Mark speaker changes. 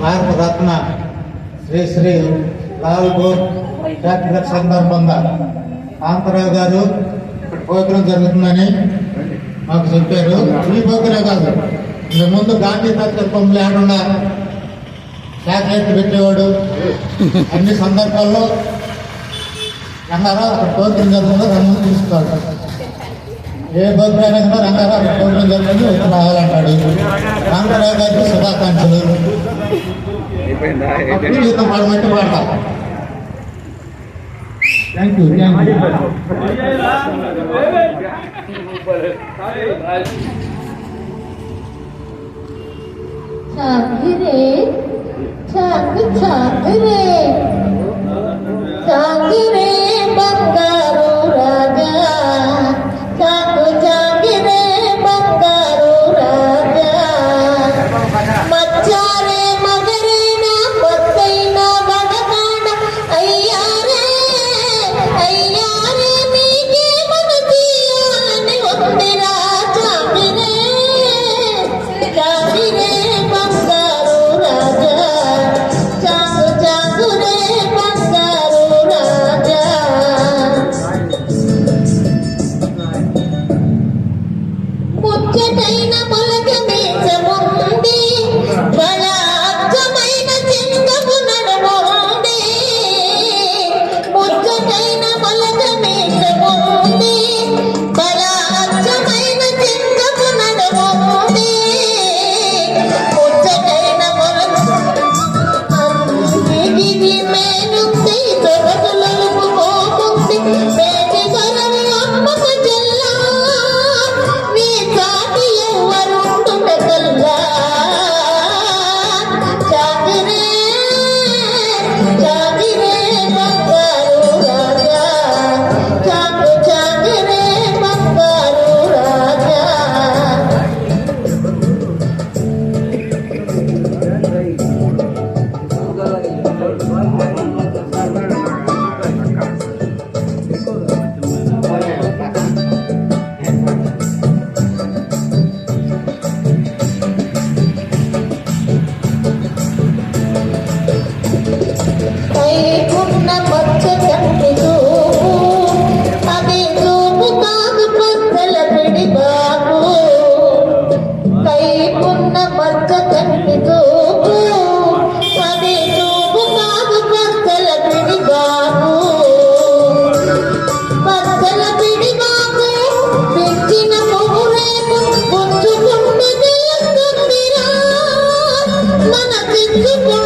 Speaker 1: భారత రత్న శ్రీ శ్రీ లాల్ బోర్ డాక్టర్ సందర్భంగా. కాంతారావు గారు ఇక్కడ ప్రోగ్రాం జరుగుతుందని మాకు చెప్పారు. ఈ ప్రోగ్రాం కాదు. ఇంతకు ముందు గాంధీ తత్వం లేకుండా చాక్లెట్ పెట్టేవాడు. అన్ని సందర్భాల్లో రంగారావు అక్కడ ప్రోగ్రాం జరుగుతుందో రంగు తీసుకోవాలి. ఏ ప్రోగ్రాం కూడా రంగారావు పోగ్రం ప్రోగ్రాం జరుగుతుంది రావాలంటాడు రంగారావు గారికి శుభాకాంక్షలు.
Speaker 2: Depende. April itu Parlimen Warta. Thank you, thank you. Chakre, chakre, chakre. Obrigado.